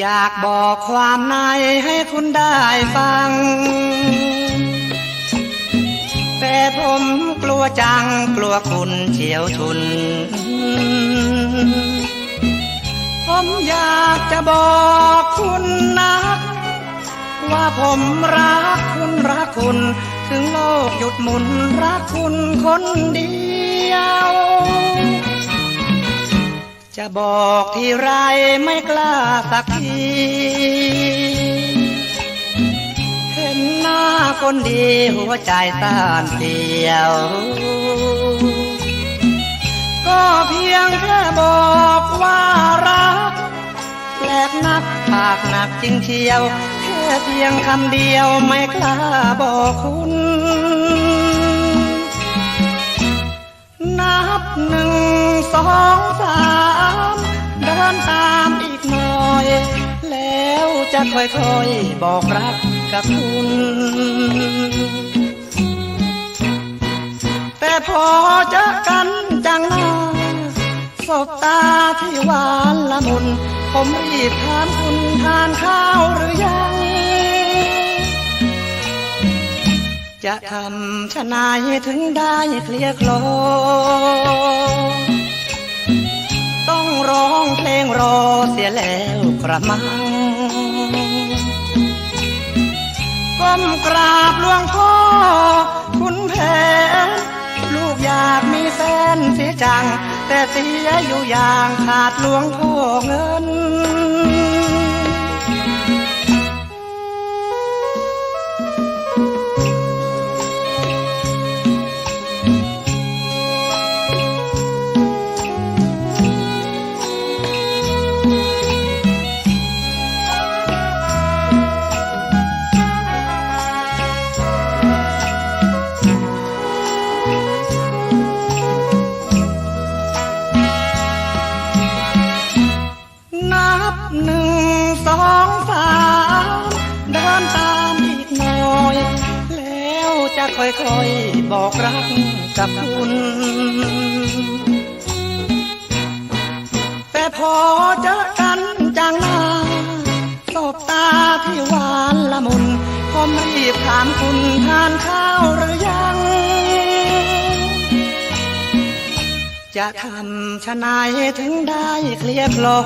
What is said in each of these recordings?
อยากบอกความในให้คุณได้ฟัง แต่ผมกลัวจังกลัวคุณเฉียวชุน ผมอยากจะบอกคุณนัก ว่าผมรักคุณรักคุณ ถึงโลกหยุดหมุนรักคุณคนเดียว จะบอกที่ไรไม่กล้าสักที เห็นหน้าคนดีหัวใจต้านเสียว ก็เพียงแค่บอกว่ารักแปลกนักปากหนักจริงเชียว แค่เพียงคำเดียวไม่กล้าบอกคุณนับหนึ่งสองสาม นตามอีกหน่อย แล้วจะค่อยๆบอกรักกับคุณ แต่พอเจอกันจังหน้าสบตาที่หวานละมุน ผมรีบถามคุณทานข้าวหรือยัง จะทำชะนายถึงได้เคลียร์โคลอ ระมัง ก้มกราบหลวงพ่อคุณแผน ลูกอยากมีแฟนเสียจัง แต่เสียอยู่อย่างขาดหลวงพ่อเงิน หนึ่งสองสามเดินตามอีกหน่อย แล้วจะค่อยๆบอกรักกับคุณ แต่พอเจอกันจังหน้าสบตาที่หวานละมุนผมรีบถามคุณทานข้าวหรือ จะทำชนายถึงได้เคลียร์คลอ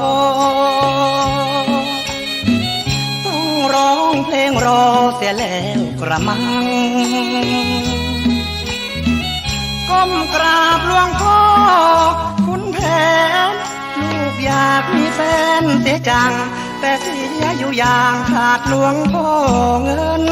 ต้องร้องเพลงรอเสียแล้วกระมัง ก้มกราบหลวงพ่อคุณแผน ลูกอยากมีแฟนเสียจัง แต่เสียอยู่อย่างขาดหลวงพ่อเงิน